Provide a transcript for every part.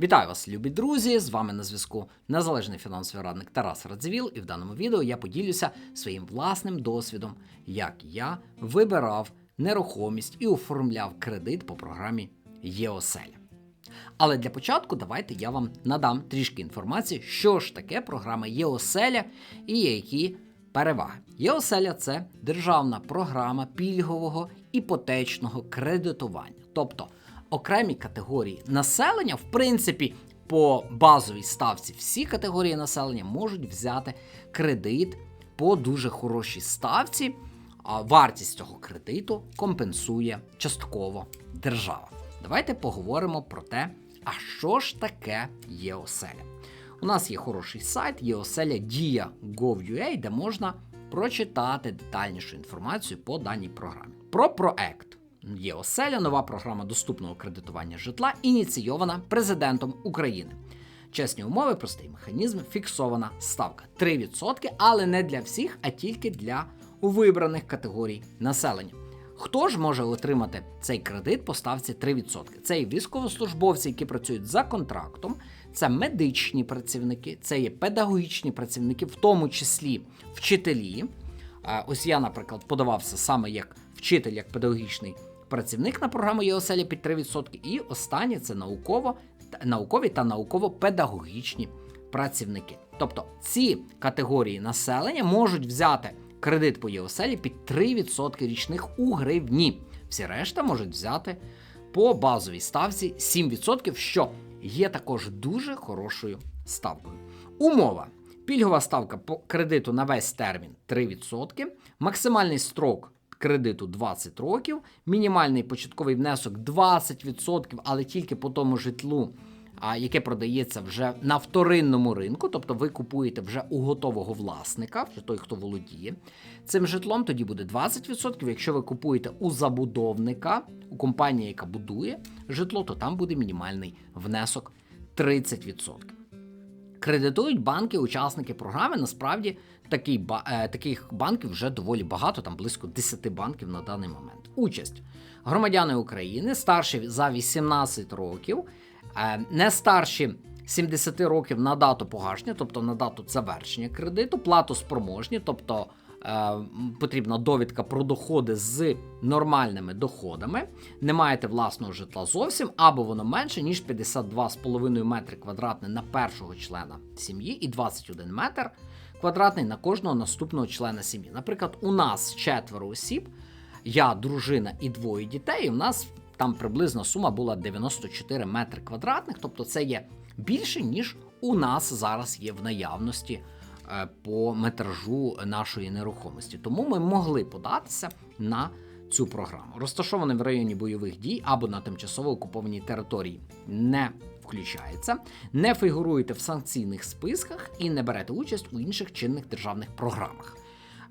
Вітаю вас, любі друзі! З вами на зв'язку незалежний фінансовий радник Тарас Радзивіл, і в даному відео я поділюся своїм власним досвідом, як я вибирав нерухомість і оформляв кредит по програмі ЄОСЕЛЯ. Але для початку давайте я вам надам трішки інформації, що ж таке програма ЄОСЕЛЯ і які переваги. ЄОСЕЛЯ це державна програма пільгового іпотечного кредитування. Тобто окремі категорії населення, в принципі, по базовій ставці всі категорії населення можуть взяти кредит по дуже хорошій ставці. А вартість цього кредиту компенсує частково держава. Давайте поговоримо про те, а що ж таке ЄОСЕЛЯ. У нас є хороший сайт ЄОСЕЛЯ Дія.gov.ua, де можна прочитати детальнішу інформацію по даній програмі. Про проект. ЄОСЕЛЯ нова програма доступного кредитування житла, ініційована президентом України. Чесні умови, простий механізм, фіксована ставка 3%, але не для всіх, а тільки для вибраних категорій населення. Хто ж може отримати цей кредит по ставці 3%? Це і військовослужбовці, які працюють за контрактом, це медичні працівники, це є педагогічні працівники, в тому числі вчителі. Ось я, наприклад, подавався саме як вчитель, як педагогічний працівник на програму ЄОСЕЛЯ під 3%. І останнє це науково, наукові та науково-педагогічні працівники. Тобто ці категорії населення можуть взяти кредит по ЄОСЕЛі під 3% річних у гривні. Всі решта можуть взяти по базовій ставці 7%, що є також дуже хорошою ставкою. Умова. Пільгова ставка по кредиту на весь термін 3%, максимальний строк кредиту 20 років, мінімальний початковий внесок 20%, але тільки по тому житлу, яке продається вже на вторинному ринку, тобто ви купуєте вже у готового власника, вже той, хто володіє цим житлом, тоді буде 20%. Якщо ви купуєте у забудовника, у компанії, яка будує житло, то там буде мінімальний внесок 30%. Кредитують банки, учасники програми. Насправді такий, е, таких банків вже доволі багато, там близько 10 банків на даний момент. Участь громадяни України старші за 18 років, е, не старші 70 років на дату погашення, тобто на дату завершення кредиту, платоспроможні, тобто потрібна довідка про доходи з нормальними доходами, не маєте власного житла зовсім, або воно менше, ніж 52,5 метри квадратний на першого члена сім'ї і 21 метр квадратний на кожного наступного члена сім'ї. Наприклад, у нас четверо осіб, я, дружина і двоє дітей, і у нас там приблизно сума була 94 метри квадратних, тобто це є більше, ніж у нас зараз є в наявності е, по метражу нашої нерухомості. Тому ми могли податися на цю програму. Розташований в районі бойових дій або на тимчасово окупованій території не включається, не фігуруєте в санкційних списках і не берете участь у інших чинних державних програмах.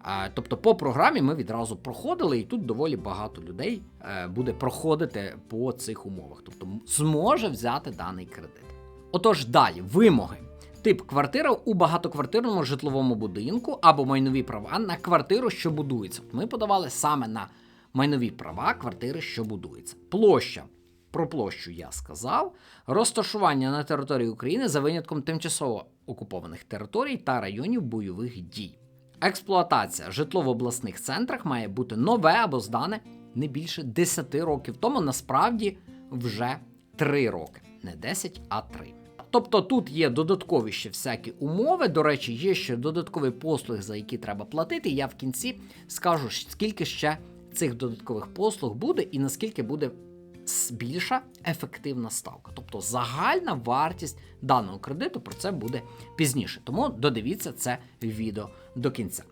Е, Тобто, по програмі ми відразу проходили, і тут доволі багато людей е, буде проходити по цих умовах, тобто зможе взяти даний кредит. Отож, далі вимоги. Тип квартира у багатоквартирному житловому будинку або майнові права на квартиру, що будується. Ми подавали саме на майнові права квартири, що будується. Площа. Про площу я сказав. Розташування на території України за винятком тимчасово окупованих територій та районів бойових дій. Експлуатація житло в обласних центрах має бути нове або здане не більше 10 років. Тому насправді вже 3 роки, не 10, а 3. Тобто тут є додаткові ще всякі умови. До речі, є ще додаткові послуги, за які треба платити. Я в кінці скажу, скільки ще цих додаткових послуг буде і наскільки буде більша ефективна ставка. Тобто загальна вартість даного кредиту про це буде пізніше. Тому додивіться це відео до кінця.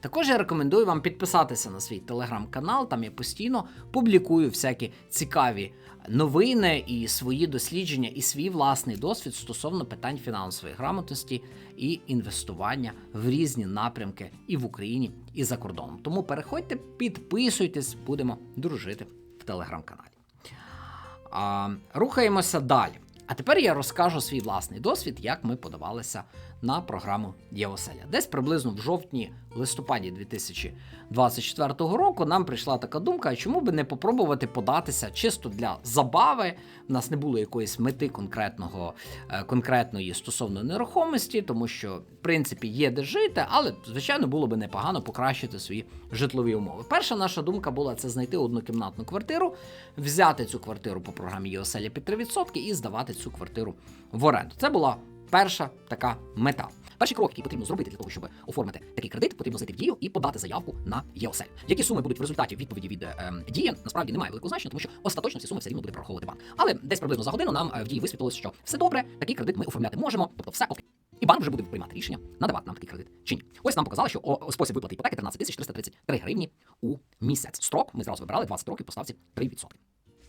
Також я рекомендую вам підписатися на свій телеграм-канал. Там я постійно публікую всякі цікаві новини і свої дослідження, і свій власний досвід стосовно питань фінансової грамотності і інвестування в різні напрямки і в Україні, і за кордоном. Тому переходьте, підписуйтесь, будемо дружити в телеграм-каналі. Рухаємося далі. А тепер я розкажу свій власний досвід, як ми подавалися на програму ЄОселя. Десь приблизно в жовтні листопаді 2024 року нам прийшла така думка, а чому би не попробувати податися чисто для забави. У нас не було якоїсь мети конкретного е, конкретної стосовно нерухомості, тому що в принципі є де жити, але звичайно було би непогано покращити свої житлові умови. Перша наша думка була це знайти однокімнатну квартиру, взяти цю квартиру по програмі ЄОселя під 3% і здавати цю квартиру в оренду. Це була перша така мета. Перший крок, який потрібно зробити для того, щоб оформити такий кредит, потрібно зайти в дію і подати заявку на ЄОСЕЛь. Які суми будуть в результаті відповіді від е, дії, насправді немає великого значення, тому що остаточно ці суми все рівно буде прораховувати банк. Але десь приблизно за годину нам е, в дії висвітлилось, що все добре, такий кредит ми оформляти можемо, тобто все окей. І банк вже буде приймати рішення, надавати нам такий кредит чи ні. Ось нам показали, що о, спосіб виплати іпотеки 13 тисяч 333 гривні у місяць. Строк ми зразу вибрали 20 років по ставці 3%.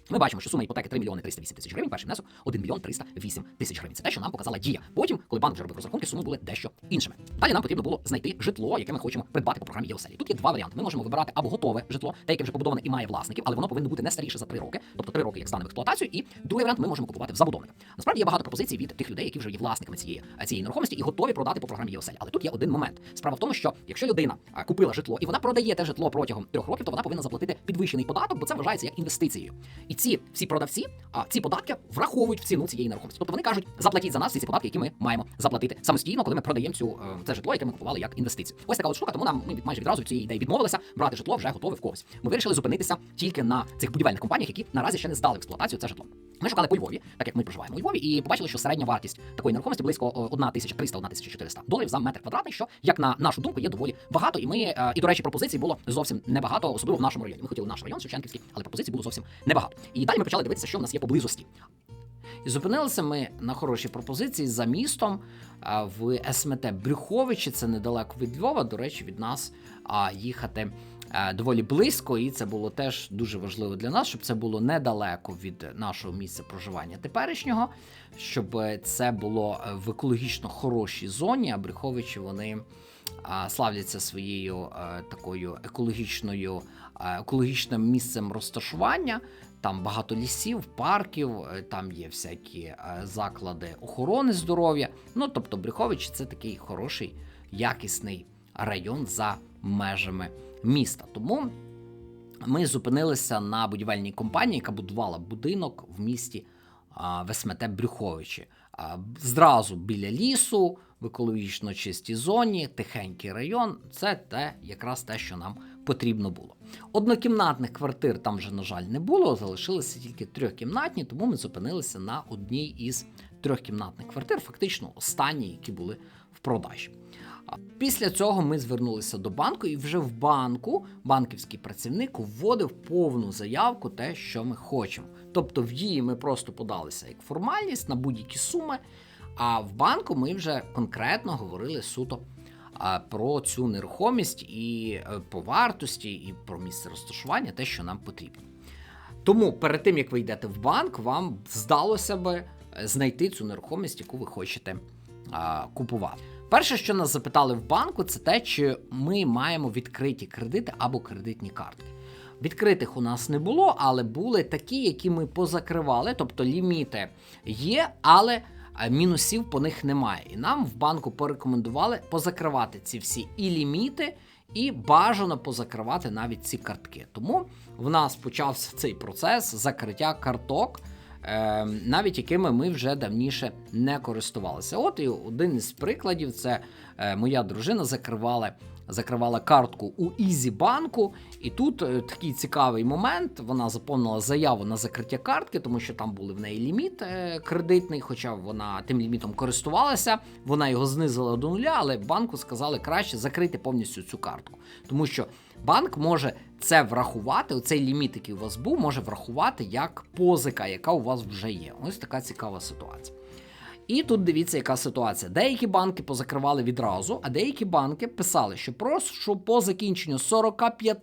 Ми бачимо, що сума іпотеки 3 мільйони 308 тисяч гривень, перший внесок 1 мільйон 308 тисяч гривень. Це те, що нам показала дія. Потім, коли банк вже робив розрахунки, суми були дещо іншими. Далі нам потрібно було знайти житло, яке ми хочемо придбати по програмі ЄОСЕЛі. Тут є два варіанти. Ми можемо вибирати або готове житло, те, яке вже побудоване і має власників, але воно повинно бути не старіше за 3 роки, тобто 3 роки як стане в експлуатацію. І другий варіант ми можемо купувати в забудовника. Насправді є багато пропозицій від тих людей, які вже є власниками цієї цієї нерухомості і готові продати по програмі ЄОСЕЛі. Але тут є один момент. Справа в тому, що якщо людина купила житло і вона продає те житло протягом трьох років, то вона повинна заплатити підвищений податок, бо це вважається як інвестицією. І ці всі продавці, а ці податки враховують в ціну цієї нерухомості. Тобто вони кажуть, заплатіть за нас всі ці податки, які ми маємо заплатити самостійно, коли ми продаємо цю е, це житло, яке ми купували як інвестицію. Ось така от штука, тому нам ми майже відразу від цієї ідеї відмовилися брати житло вже готове в когось. Ми вирішили зупинитися тільки на цих будівельних компаніях, які наразі ще не здали в експлуатацію це житло. Ми шукали по Львові, так як ми проживаємо у Львові, і побачили, що середня вартість такої нерухомості близько 1300-1400 доларів за метр квадратний, що як на нашу думку є доволі багато. І ми е, і до речі, пропозицій було зовсім небагато, особливо в нашому районі. Ми хотіли наш район Шевченківський, але пропозицій було зовсім небагато. І далі ми почали дивитися, що в нас є поблизості. І зупинилися ми на хорошій пропозиції за містом в СМТ Брюховичі. Це недалеко від Львова. До речі, від нас їхати доволі близько, і це було теж дуже важливо для нас, щоб це було недалеко від нашого місця проживання теперішнього, щоб це було в екологічно хорошій зоні. А Брюховичі вони славляться своєю такою екологічною екологічним місцем розташування. Там багато лісів, парків, е, там є всякі е, заклади охорони здоров'я. Ну тобто, Брюхович це такий хороший, якісний район за межами міста. Тому ми зупинилися на будівельній компанії, яка будувала будинок в місті а, в СМТ Брюховичі. Зразу біля лісу, в екологічно чистій зоні, тихенький район. Це те, якраз те, що нам потрібно було. Однокімнатних квартир там вже, на жаль, не було, залишилися тільки трьохкімнатні, тому ми зупинилися на одній із трьохкімнатних квартир, фактично останні, які були в продажі. Після цього ми звернулися до банку, і вже в банку банківський працівник вводив повну заявку, те, що ми хочемо. Тобто в дії ми просто подалися як формальність на будь-які суми. А в банку ми вже конкретно говорили суто про цю нерухомість і е, по вартості, і про місце розташування, те, що нам потрібно. Тому перед тим як ви йдете в банк, вам здалося би е, знайти цю нерухомість, яку ви хочете а, купувати. Перше, що нас запитали в банку, це те, чи ми маємо відкриті кредити або кредитні картки. Відкритих у нас не було, але були такі, які ми позакривали, тобто ліміти є, але мінусів по них немає. І нам в банку порекомендували позакривати ці всі і ліміти, і бажано позакривати навіть ці картки. Тому в нас почався цей процес закриття карток, е, навіть якими ми вже давніше не користувалися. От і один із прикладів це е, моя дружина закривала. Закривала картку у Ізібанку, і тут е, такий цікавий момент. Вона заповнила заяву на закриття картки, тому що там були в неї ліміт е, кредитний, хоча вона тим лімітом користувалася. Вона його знизила до нуля, але банку сказали краще закрити повністю цю картку, тому що банк може це врахувати. Оцей ліміт, який у вас був, може врахувати як позика, яка у вас вже є. Ось така цікава ситуація. І тут дивіться, яка ситуація. Деякі банки позакривали відразу, а деякі банки писали, що прошу по закінченню 45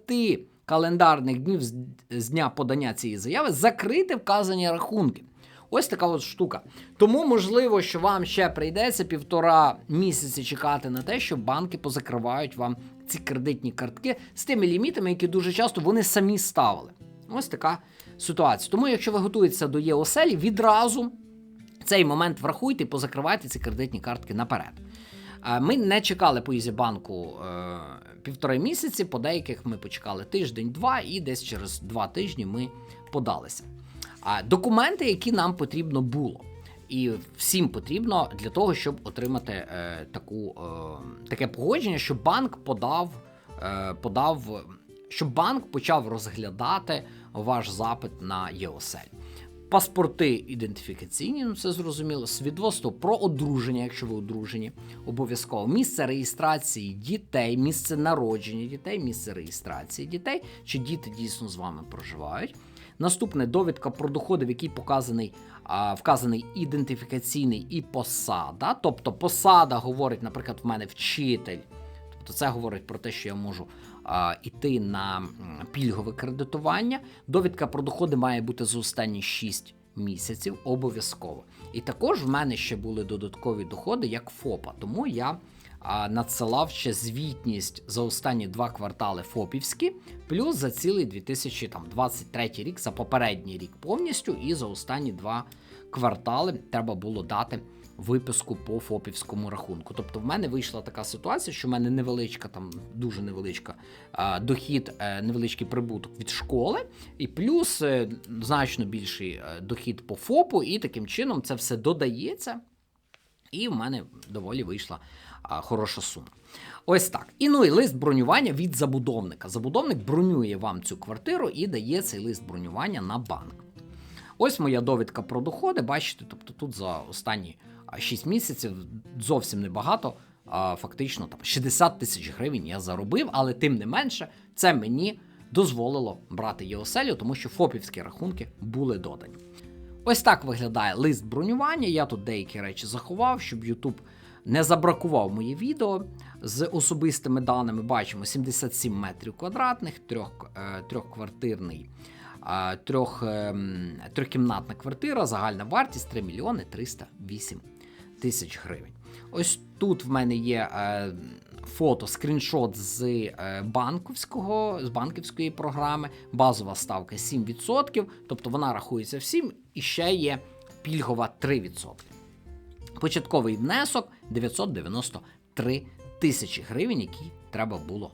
календарних днів з, дня подання цієї заяви закрити вказані рахунки. Ось така от штука. Тому можливо, що вам ще прийдеться півтора місяці чекати на те, що банки позакривають вам ці кредитні картки з тими лімітами, які дуже часто вони самі ставили. Ось така ситуація. Тому, якщо ви готуєтеся до ЄОСЕЛі, відразу цей момент врахуйте позакривайте ці кредитні картки наперед. Ми не чекали по Ізібанку е, півтори місяці, по деяких ми почекали тиждень-два, і десь через два тижні ми подалися. А документи, які нам потрібно було. І всім потрібно для того, щоб отримати е, таку, е, таке погодження, щоб банк подав, е, подав, щоб банк почав розглядати ваш запит на ЄОСЕЛь. Паспорти ідентифікаційні, ну це зрозуміло, свідоцтво про одруження, якщо ви одружені, обов'язково місце реєстрації дітей, місце народження дітей, місце реєстрації дітей, чи діти дійсно з вами проживають. Наступне довідка про доходи, в якій показаний а, вказаний ідентифікаційний і посада. Тобто посада говорить, наприклад, в мене вчитель. Тобто це говорить про те, що я можу іти на пільгове кредитування. Довідка про доходи має бути за останні 6 місяців обов'язково. І також в мене ще були додаткові доходи як ФОПа, тому я надсилав ще звітність за останні два квартали ФОПівські, плюс за цілий 2023 рік, за попередній рік повністю, і за останні два квартали треба було дати виписку по ФОПівському рахунку. Тобто, в мене вийшла така ситуація, що в мене невеличка, там дуже невеличка дохід, е, невеличкий прибуток від школи, і плюс е, значно більший е, дохід по ФОПу, і таким чином це все додається. І в мене доволі вийшла хороша сума. Ось так. І ну і лист бронювання від забудовника. Забудовник бронює вам цю квартиру і дає цей лист бронювання на банк. Ось моя довідка про доходи. Бачите, тобто тут за останні а, 6 місяців зовсім небагато. А, фактично там 60 тисяч гривень я заробив, але тим не менше, це мені дозволило брати ЄОСЕЛю, тому що ФОПівські рахунки були додані. Ось так виглядає лист бронювання. Я тут деякі речі заховав, щоб YouTube не забракував моє відео з особистими даними. Бачимо 77 метрів квадратних, трьох, е, трьохквартирний, е, трьох, е, трьохкімнатна квартира, загальна вартість 3 мільйони 308 тисяч гривень. Ось тут в мене є е, фото, скріншот з е, банківського, з банківської програми. Базова ставка 7%, тобто вона рахується всім, і ще є пільгова 3%. Початковий внесок 993 тисячі гривень, які треба було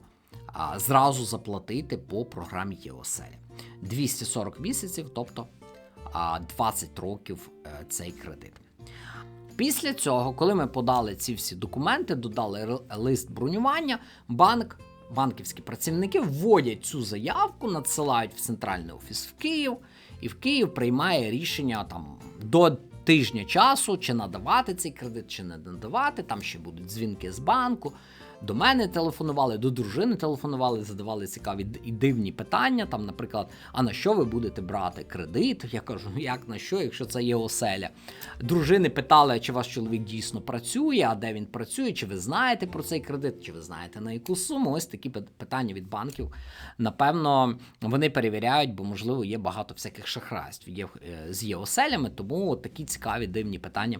а, зразу заплатити по програмі ЄОСЕЛі. 240 місяців, тобто а, 20 років е, цей кредит. Після цього, коли ми подали ці всі документи, додали лист бронювання, банк, банківські працівники вводять цю заявку, надсилають в центральний офіс в Київ, і в Київ приймає рішення там до тижня часу, чи надавати цей кредит, чи не надавати. Там ще будуть дзвінки з банку. До мене телефонували, до дружини телефонували, задавали цікаві і дивні питання. Там, наприклад, а на що ви будете брати кредит? Я кажу, ну як на що, якщо це є оселя. Дружини питали, чи ваш чоловік дійсно працює, а де він працює, чи ви знаєте про цей кредит, чи ви знаєте на яку суму. Ось такі питання від банків. Напевно, вони перевіряють, бо можливо є багато всяких шахрайств є, е, з ЄОСЕЛями, тому такі цікаві дивні питання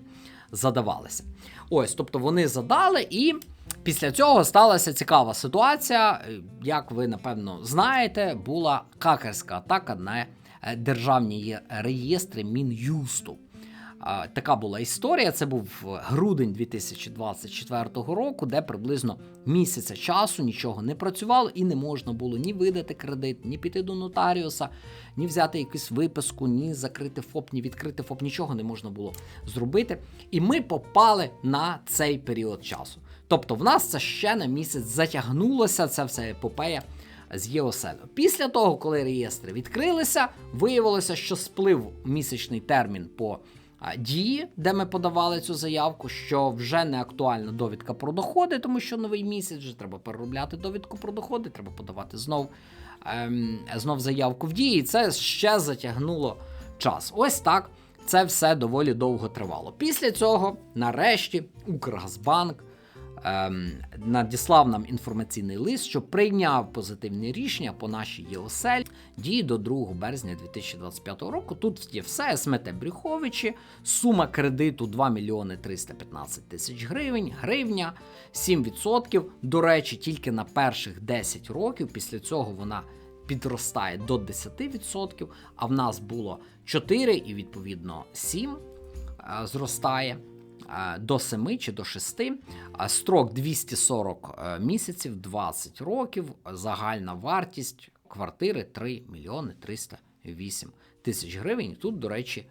задавалися. Ось, тобто вони задали, і після цього сталася цікава ситуація. Е, Як ви напевно знаєте, була хакерська атака на е, державні реєстри Мін'юсту. Така була історія. Це був грудень 2024 року, де приблизно місяця часу нічого не працювало і не можна було ні видати кредит, ні піти до нотаріуса, ні взяти якусь виписку, ні закрити ФОП, ні відкрити ФОП. Нічого не можна було зробити. І ми попали на цей період часу. Тобто, в нас це ще на місяць затягнулося ця вся епопея з ЄОСЕЛу. Після того, коли реєстри відкрилися, виявилося, що сплив місячний термін по дії, де ми подавали цю заявку, що вже не актуальна довідка про доходи, тому що новий місяць вже треба переробляти довідку про доходи, треба подавати знов, ем, знов заявку в дії. Це ще затягнуло час. Ось так це все доволі довго тривало. Після цього, нарешті, Укргазбанк надіслав нам інформаційний лист, що прийняв позитивне рішення по нашій ЄОСЕЛь дії до 2 березня 2025 року. Тут є все СМТ Брюховичі, сума кредиту 2 мільйони 315 тисяч гривень, гривня, 7%. До речі, тільки на перших 10 років. Після цього вона підростає до 10%, а в нас було 4 і відповідно 7 е, зростає до 7 чи до 6, е, строк 240 е, місяців, 20 років, загальна вартість квартири 3 мільйони 308 тисяч гривень. Тут, до речі,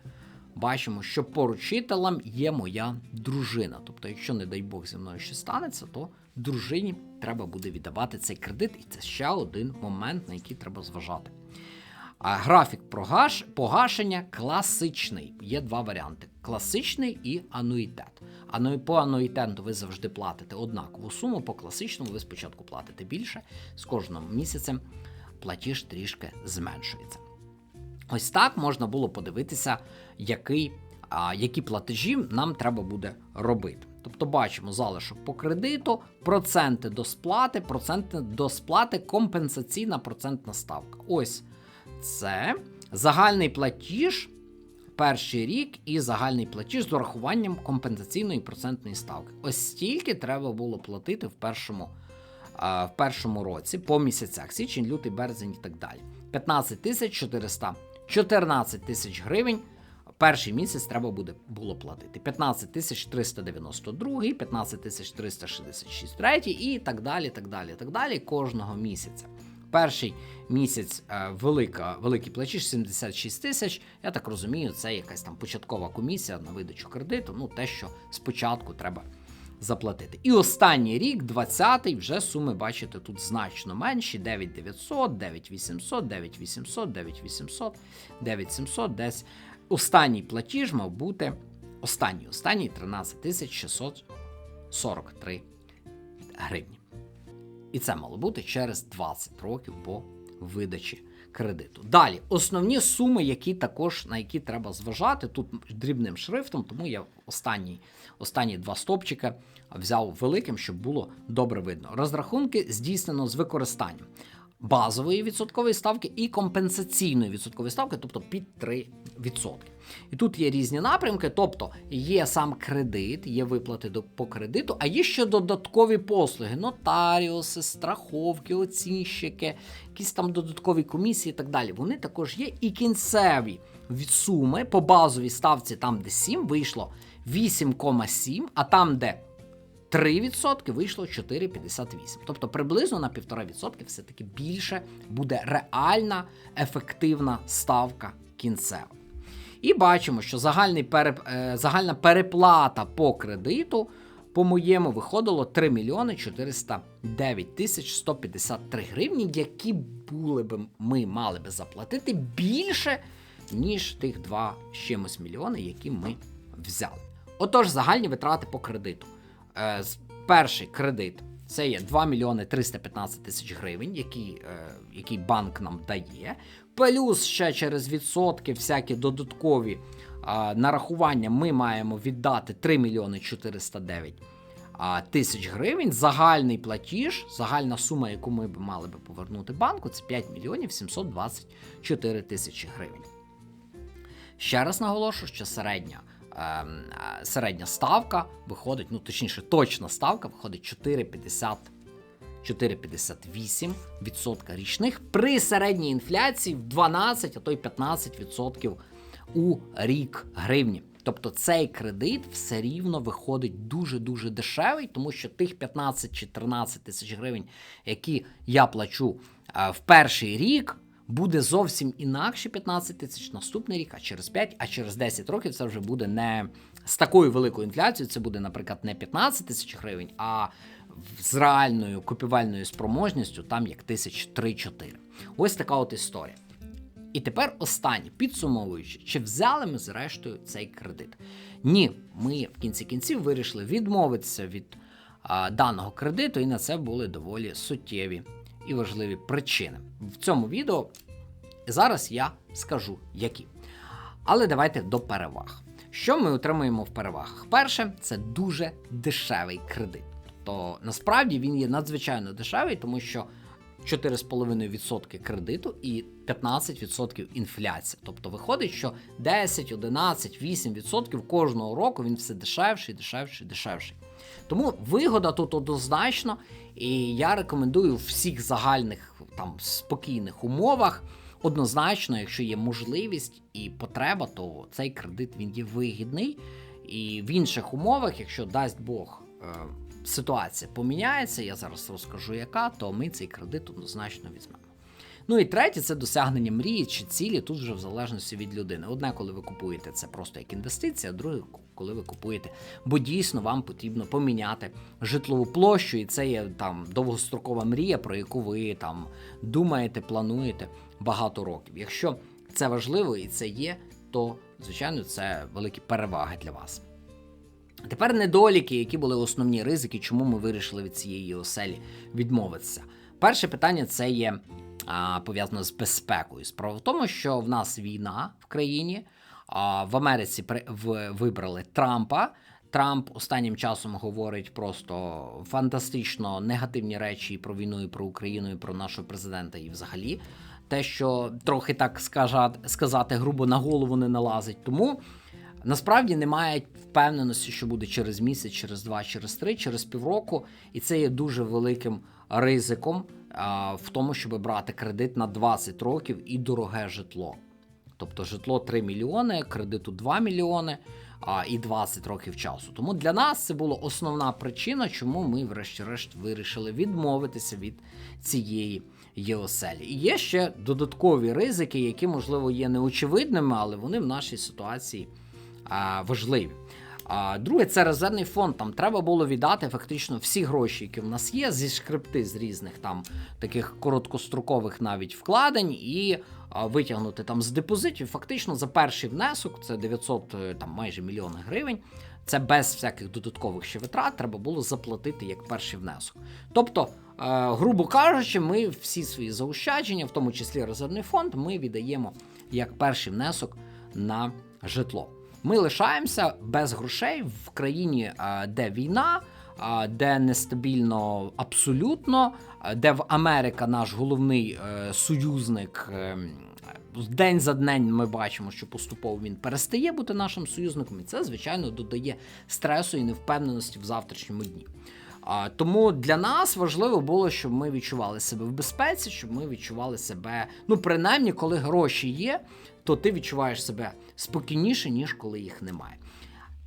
бачимо, що поручителем є моя дружина. Тобто, якщо, не дай Бог, зі мною щось станеться, то дружині треба буде віддавати цей кредит, і це ще один момент, на який треба зважати. А графік погашення класичний. Є два варіанти: класичний і ануїтет. Ану, по ануїтету ви завжди платите однакову суму, по класичному ви спочатку платите більше, з кожним місяцем платіж трішки зменшується. Ось так можна було подивитися, який, а, які платежі нам треба буде робити. Тобто бачимо залишок по кредиту, проценти до сплати, проценти до сплати, компенсаційна процентна ставка. Ось це загальний платіж перший рік і загальний платіж з урахуванням компенсаційної процентної ставки. Ось стільки треба було платити в першому, а, в першому році по місяцях січень, лютий, березень і так далі. 15 тисяч 400, 14 тисяч гривень. Перший місяць треба буде було платити 15 тисяч 392, 15 тисяч 366 третій і так далі, так далі, так далі кожного місяця. Перший місяць е, велика, великий платіж 76 тисяч. Я так розумію, це якась там початкова комісія на видачу кредиту. Ну, те, що спочатку треба заплатити. І останній рік, 20-й, вже суми бачите тут значно менші: 9900, 9800, 9800, 9800, 9700, десь. Останній платіж мав бути останній, останній 13 тисяч 643 гривні. І це мало бути через 20 років по видачі кредиту. Далі, основні суми, які також на які треба зважати, тут дрібним шрифтом, тому я останні, останні два стопчика взяв великим, щоб було добре видно. Розрахунки здійснено з використанням базової відсоткової ставки і компенсаційної відсоткової ставки, тобто під 3%. І тут є різні напрямки, тобто є сам кредит, є виплати до, по кредиту, а є ще додаткові послуги: нотаріуси, страховки, оцінщики, якісь там додаткові комісії і так далі. Вони також є і кінцеві від суми по базовій ставці, там, де 7, вийшло 8,7, а там, де 3% вийшло 4,58. Тобто приблизно на 1,5% все-таки більше буде реальна ефективна ставка кінцева. І бачимо, що загальний переп... е, загальна переплата по кредиту, по моєму, виходило 3 мільйони 409 тисяч 153 гривні, які були б ми мали би заплатити більше, ніж тих 2 з чимось мільйони, які ми взяли. Отож, загальні витрати по кредиту. Е, перший кредит це є 2 мільйони 315 тисяч гривень, який, е, який банк нам дає. Плюс ще через відсотки, всякі додаткові нарахування ми маємо віддати 3 мільйони 409 тисяч гривень. Загальний платіж, загальна сума, яку ми б мали би повернути банку, це 5 мільйонів 724 тисячі гривень. Ще раз наголошую, що середня, середня ставка виходить, ну точніше, точна ставка виходить 4,50. 4,58% річних при середній інфляції в 12, а то й 15% у рік гривні. Тобто цей кредит все рівно виходить дуже-дуже дешевий, тому що тих 15 чи 13 тисяч гривень, які я плачу е, в перший рік, буде зовсім інакше 15 тисяч наступний рік, а через 5, а через 10 років це вже буде не з такою великою інфляцією. Це буде, наприклад, не 15 тисяч гривень, а з реальною купівельною спроможністю там як тисяч 3-4. Ось така от історія. І тепер останнє, підсумовуючи, чи взяли ми зрештою цей кредит? Ні, ми в кінці кінців вирішили відмовитися від а, даного кредиту, і на це були доволі суттєві і важливі причини. В цьому відео зараз я скажу які. Але давайте до переваг. Що ми отримуємо в перевагах? Перше, це дуже дешевий кредит. Тобто, насправді він є надзвичайно дешевий, тому що 4,5% кредиту і 15% інфляція. Тобто виходить, що 10, 11, 8% кожного року він все дешевший, дешевший, дешевший. Тому вигода тут однозначно, і я рекомендую в всіх загальних там спокійних умовах однозначно, якщо є можливість і потреба, то цей кредит він є вигідний. І в інших умовах, якщо дасть Бог, е, ситуація поміняється, я зараз розкажу, яка, то ми цей кредит однозначно візьмемо. Ну і третє це досягнення мрії чи цілі, тут вже в залежності від людини. Одне, коли ви купуєте це просто як інвестиція, а друге, коли ви купуєте, бо дійсно вам потрібно поміняти житлову площу, і це є там довгострокова мрія, про яку ви там думаєте, плануєте багато років. Якщо це важливо і це є, то звичайно це великі переваги для вас. Тепер недоліки, які були основні ризики, чому ми вирішили від цієї оселі відмовитися. Перше питання це є пов'язано з безпекою. Справа в тому, що в нас війна в країні, а в Америці вибрали Трампа. Трамп останнім часом говорить просто фантастично негативні речі про війну, і про Україну, і про нашого президента, і взагалі те, що трохи так сказати грубо на голову не налазить. Тому насправді немає впевненості, що буде через місяць, через два, через три, через півроку, і це є дуже великим ризиком в тому, щоб брати кредит на 20 років і дороге житло. Тобто житло 3 мільйони, кредиту 2 мільйони а, і 20 років часу. Тому для нас це була основна причина, чому ми, врешті-решт, вирішили відмовитися від цієї ЄОСЕЛі. І є ще додаткові ризики, які, можливо, є неочевидними, але вони в нашій ситуації важливі. А друге, це резервний фонд. Там треба було віддати фактично всі гроші, які в нас є, зі шкрипти з різних там таких короткострокових навіть вкладень, і а, витягнути там з депозитів. Фактично за перший внесок, це 900 е, там майже мільйони гривень. Це без всяких додаткових ще витрат, треба було заплатити як перший внесок. Тобто, е, грубо кажучи, ми всі свої заощадження, в тому числі резервний фонд, ми віддаємо як перший внесок на житло. Ми лишаємося без грошей в країні, е, де війна, е, де нестабільно абсолютно, е, де в Америка наш головний союзник. День за день ми бачимо, що поступово він перестає бути нашим союзником, і це, звичайно, додає стресу і невпевненості в завтрашньому дні. А, тому для нас важливо було, щоб ми відчували себе в безпеці, щоб ми відчували себе, ну принаймні, коли гроші є, то ти відчуваєш себе спокійніше, ніж коли їх немає.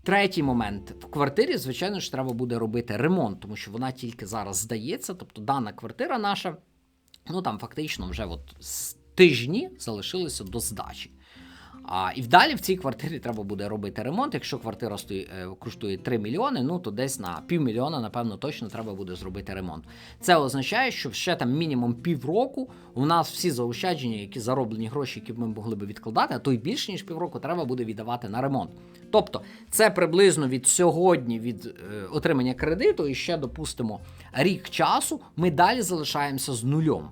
Третій момент в квартирі, звичайно ж, треба буде робити ремонт, тому що вона тільки зараз здається. Тобто дана квартира наша, ну там фактично вже от тижні залишилися до здачі. А, і вдалі в цій квартирі треба буде робити ремонт. Якщо квартира стоїть, е, коштує 3 мільйони, ну то десь на півмільйона, напевно, точно треба буде зробити ремонт. Це означає, що ще там мінімум півроку у нас всі заощадження, які зароблені гроші, які б ми могли би відкладати, а то й більше ніж півроку треба буде віддавати на ремонт. Тобто це приблизно від сьогодні, від е, отримання кредиту, і ще допустимо рік часу, ми далі залишаємося з нульом.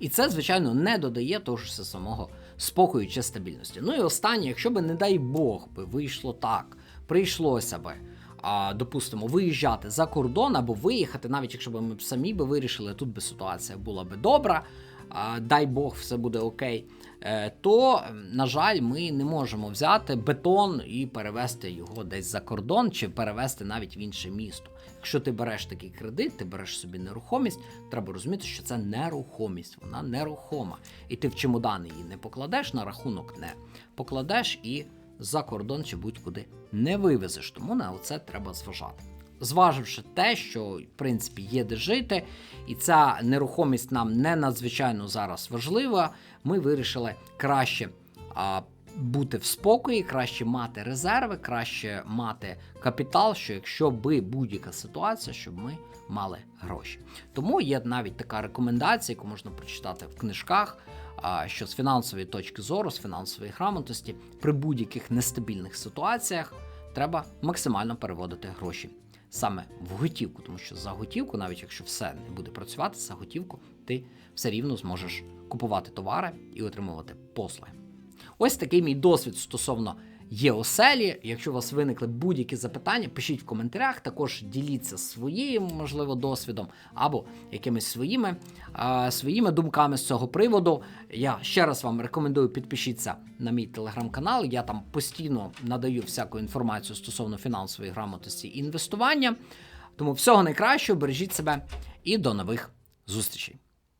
І це, звичайно, не додає того ж самого спокою чи стабільності. Ну і останнє, якщо би, не дай Бог, би вийшло так, прийшлося би. А, допустимо, виїжджати за кордон або виїхати, навіть якщо б ми самі би вирішили, тут би ситуація була би добра, а, дай Бог, все буде окей. Е, то, на жаль, ми не можемо взяти бетон і перевести його десь за кордон, чи перевести навіть в інше місто. Якщо ти береш такий кредит, ти береш собі нерухомість, треба розуміти, що це нерухомість, вона нерухома. І ти в чемодан її не покладеш, на рахунок не покладеш і за кордон чи будь-куди не вивезеш. Тому на це треба зважати. Зваживши те, що в принципі є де жити, і ця нерухомість нам не надзвичайно зараз важлива, ми вирішили краще бути в спокої, краще мати резерви, краще мати капітал, що якщо би будь-яка ситуація, щоб ми мали гроші. Тому є навіть така рекомендація, яку можна прочитати в книжках. Що з фінансової точки зору, з фінансової грамотності, при будь-яких нестабільних ситуаціях треба максимально переводити гроші саме в готівку, тому що за готівку, навіть якщо все не буде працювати, за готівку ти все рівно зможеш купувати товари і отримувати послуги. Ось такий мій досвід стосовно ЄОСЕЛі. Якщо у вас виникли будь-які запитання, пишіть в коментарях. Також діліться своїм, можливо, досвідом або якимись своїми е, своїми думками з цього приводу. Я ще раз вам рекомендую підпишіться на мій телеграм-канал. Я там постійно надаю всяку інформацію стосовно фінансової грамотності і інвестування. Тому всього найкращого, бережіть себе і до нових зустрічей.